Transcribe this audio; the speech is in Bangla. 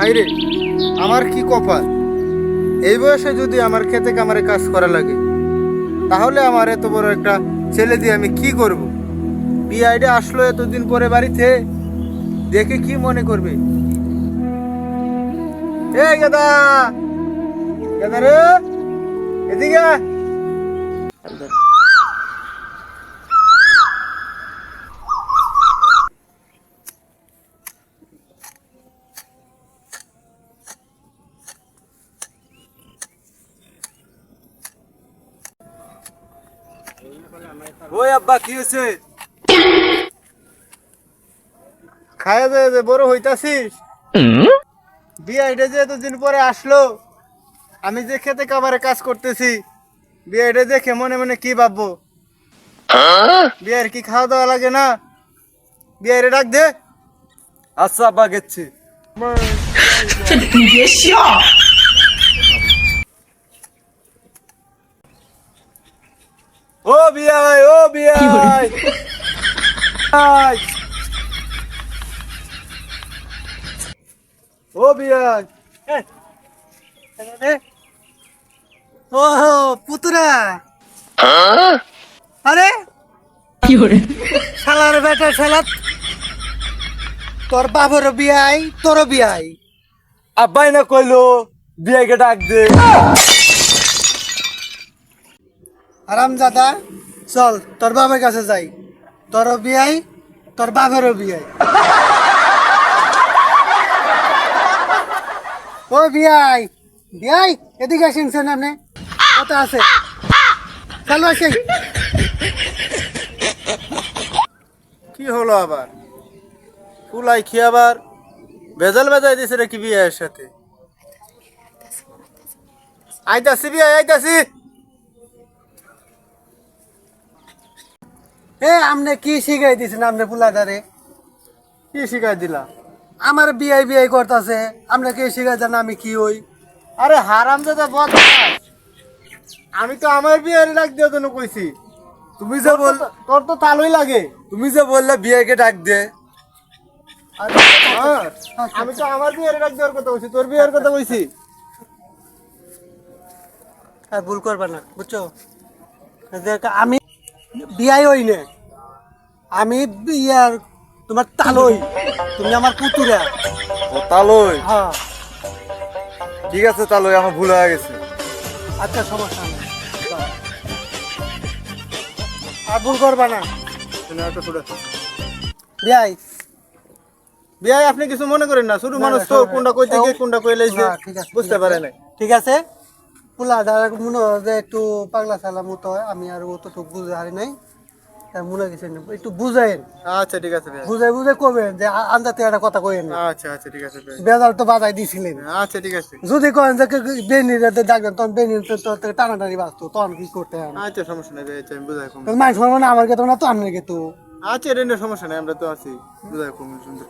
হাইরে, আমার কি কপাল? এই বয়সে যদি আমার খেতে কামারে কাজ করা লাগে, তাহলে আমার এত বড় একটা ছেলে দিয়ে আমি কি করব? বিআইডি আসলো এতদিন পরে বাড়িতে, দেখে কি মনে করবে? এ গেদা! গেদা রে! এদিকে ওই আব্বা কি হয়েছে? খায়া দে দে বড় হইতাছিস। বিআইডে যে এতদিন পরে আসলো আমি যে খেতে কাবারে কাজ করতেছি বিআইডে দেখে মনে মনে কি ভাববো? বিয়ের কি খাওয়া দাওয়া লাগে না? বিয়ের ডাক দে। আচ্ছা আব্বা গেছি। ও বিয়াই ও বিয়াই আই। ও বিয়াই ও পুতুরা। আরে শালার বেটা শালা তোর বাবার বিয়াই তোর বিয়াই আব্বাই না কইলো বিয়াকে ডাক দে। আরাম দাদা চল, তোর বাবার কাছে যাই। তোর বিয়াই, তোর বাবারও বিয়াই। ও বিয়াই বিয়াই, এদিকে আসেন আপনি। কত আছে। চালু আসেন কি হলো আবার? ফুলাই খেয়ে আবার? ভেজাল বেজাই দিছে রে কি বিয়ের সাথে? আইতাছি বিয়াই, আইতাছি। এ আমনে কি শিখাই দিছেন আমনে পুলাদারে কি শিখাই দিলা? আমার বিআই বিআই করতেছে আমরা কি শিখাই দেন আমি কি হই? আরে হারাম দাদা বল আমি তো আমার বিয়ের ডাক দিয়ে জন্য কইছি। তুমি যে বল তোর তো তালই লাগে। তুমি যে বললে বিয়াকে ডাক দে। হ্যাঁ, আমি তো আমার বিয়ের ডাক দেওয়ার কথা কইছি তোর বিয়ের কথা কইছি। আর ভুল করবা না বুঝছ? আমি বিয়াই হই না। আমি বিয়ার তোমার তালই তুমি আমার পুতুরা। ও তালই? হ্যাঁ। ঠিক আছে তালই আমার ভুল হয়ে গেছে। আচ্ছা সমস্যা নেই। আর ভুল করবা না। বিয়াই। বিয়াই আপনি কিছু মনে করেন না? শুধু মানুষ তো কোনটা কইতে গিয়ে কোনটা কইলে বুঝতে পারে না ঠিক আছে। পোলা দাদা মনে হয় যে একটু পাগলা সালা মতো হয় আমি আর অতটুকু বুঝে হারি নাই। মনে গেছে একটু বুঝাইন আচ্ছা ঠিক আছে বুঝাই বুঝে কবেন যে আন্দাতে একটা কথা কইেন না আচ্ছা আচ্ছা ঠিক আছে বেজাল তো বাজাই দিছিলেন। আচ্ছা ঠিক আছে। যদি করেন যে বেনির ডাকবেন তখন বেনির তো টানাটানি বাঁচতো তখন কি করতে আচ্ছা সমস্যা নেই আমি বুঝাই কম। মানুষ মানে আমার গেতো না তো আপনার গেতো আচ্ছা এটা সমস্যা নেই আমরা তো আছি। বুঝাই কম সুন্দর।